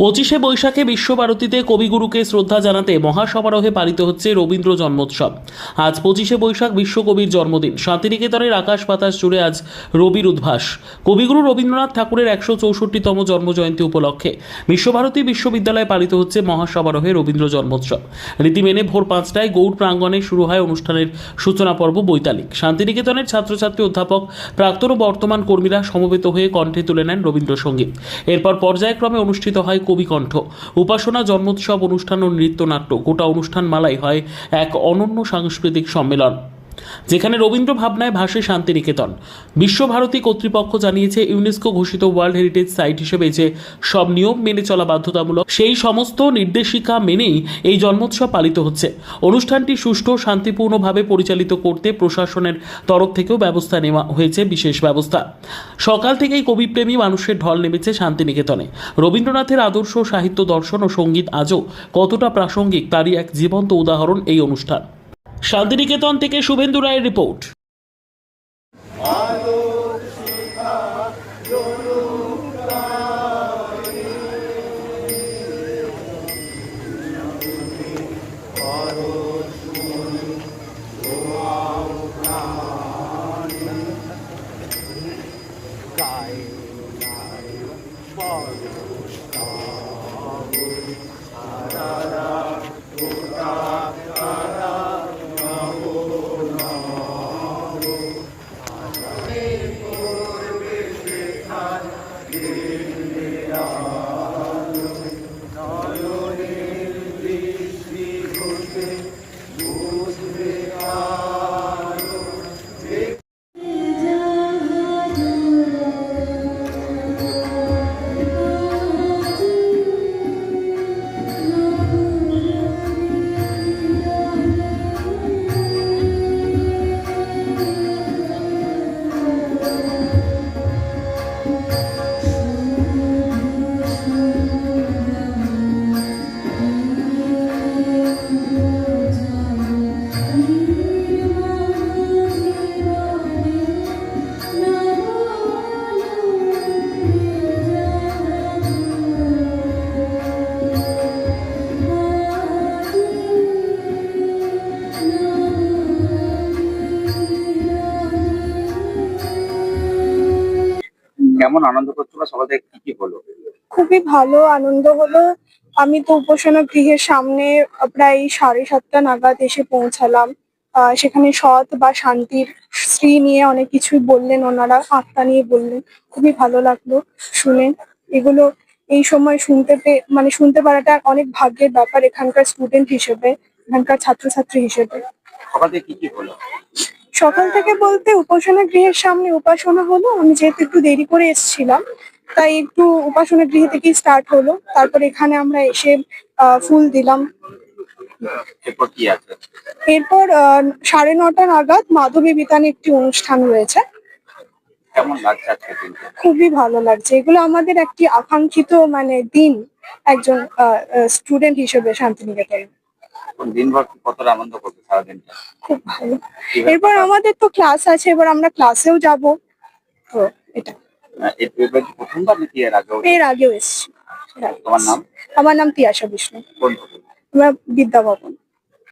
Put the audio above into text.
পঁচিশে বৈশাখে বিশ্বভারতীতে কবিগুরুকে শ্রদ্ধা জানাতে মহাসমারোহে পালিত হচ্ছে রবীন্দ্র জন্মোৎসব। আজ পঁচিশে বৈশাখ বিশ্বকবির জন্মদিন। শান্তিনিকেতনের আকাশ বাতাস জুড়ে আজ রবির উদ্ভাস। কবিগুরু রবীন্দ্রনাথ ঠাকুরের একশো চৌষট্টিতম জন্মজয়ন্তী উপলক্ষে বিশ্বভারতী বিশ্ববিদ্যালয়ে পালিত হচ্ছে মহাসমারোহে রবীন্দ্র জন্মোৎসব। রীতি মেনে ভোর পাঁচটায় গৌড় প্রাঙ্গণে শুরু হয় অনুষ্ঠানের সূচনা পর্ব বৈতালিক। শান্তিনিকেতনের ছাত্রছাত্রী অধ্যাপক, প্রাক্তন ও বর্তমান কর্মীরা সমবেত হয়ে কণ্ঠে তুলে নেন রবীন্দ্রসঙ্গীত। এরপর পর্যায়ক্রমে অনুষ্ঠিত হয় কবিকণ্ঠ। উপাসনা জন্মোৎসব অনুষ্ঠান ও নৃত্যনাট্য গোটা অনুষ্ঠান মালাই হয় এক অনন্য সাংস্কৃতিক সম্মেলন। যেখানে রবীন্দ্র ভাবনায় ভাসে শান্তিনিকেতন। বিশ্বভারতী কর্তৃপক্ষ জানিয়েছে, ইউনেস্কো ঘোষিত ওয়ার্ল্ড হেরিটেজ সাইট হিসেবে যে সব নিয়ম মেনে চলা বাধ্যতামূলক, সেই সমস্ত নির্দেশিকা মেনেই এই জন্মোৎসব পালিত হচ্ছে। অনুষ্ঠানটি সুষ্ঠু, শান্তিপূর্ণভাবে পরিচালিত করতে প্রশাসনের তরফ থেকেও ব্যবস্থা নেওয়া হয়েছে বিশেষ ব্যবস্থা। সকাল থেকেই কবিপ্রেমী মানুষের ঢল নেমেছে শান্তিনিকেতনে। রবীন্দ্রনাথের আদর্শ সাহিত্য দর্শন ও সংগীত আজও কতটা প্রাসঙ্গিক, তারই এক জীবন্ত উদাহরণ এই অনুষ্ঠান। শান্তিনিকেতন থেকে শুভেন্দু রায়ের রিপোর্ট। কেমন আনন্দ করছ বা সকাল থেকে কি কি হলো? খুবই ভালো আনন্দ হলো। আমি তো উপাসনা গৃহের সামনে প্রায় সাড়ে সাতটা নাগাদ এসে পৌঁছালাম। সেখানে সৎ বা শান্তির স্ত্রী নিয়ে অনেক কিছুই বললেন ওনারা আত্মা নিয়ে বললেন। খুবই ভালো লাগল শুনে। এগুলো এই সময় শুনতে পে মানে শুনতে পারাটা অনেক ভাগ্যের ব্যাপার এখানকার স্টুডেন্ট হিসেবে এখানকার ছাত্রছাত্রী হিসেবে। সকাল থেকে কি কি হলো? সকাল থেকে বলতে উপাসনা গৃহের সামনে উপাসনা হলো। আমি যেহেতু একটু দেরি করে এসেছিলাম তাই একটু উপাসনা গৃহ থেকেই স্টার্ট হলো। তারপর এখানে আমরা এসে ফুল দিলাম। এরপর কি আছে? এরপর আহ, সাড়ে নটা নাগাদ মাধবী বিতানে একটি অনুষ্ঠান রয়েছে। কেমন লাগছে আজকে দিনটা? খুবই ভালো লাগছে। এগুলো আমাদের একটি আকাঙ্ক্ষিত মানে দিন একজন স্টুডেন্ট হিসেবে শান্তিনিকেতনে। দিনভর কতটা আনন্দ করবে সারাদিনটা? খুব ভালো। এরপর আমাদের তো ক্লাস আছে এবার আমরা ক্লাসেও যাব। তো এটা। প্রথমবার নাকি এর আগেও এর আগেও এসেছি। তোমার নাম? আমার নাম তিয়াশা বিষ্ণু। কোন বিদ্যা ভবন।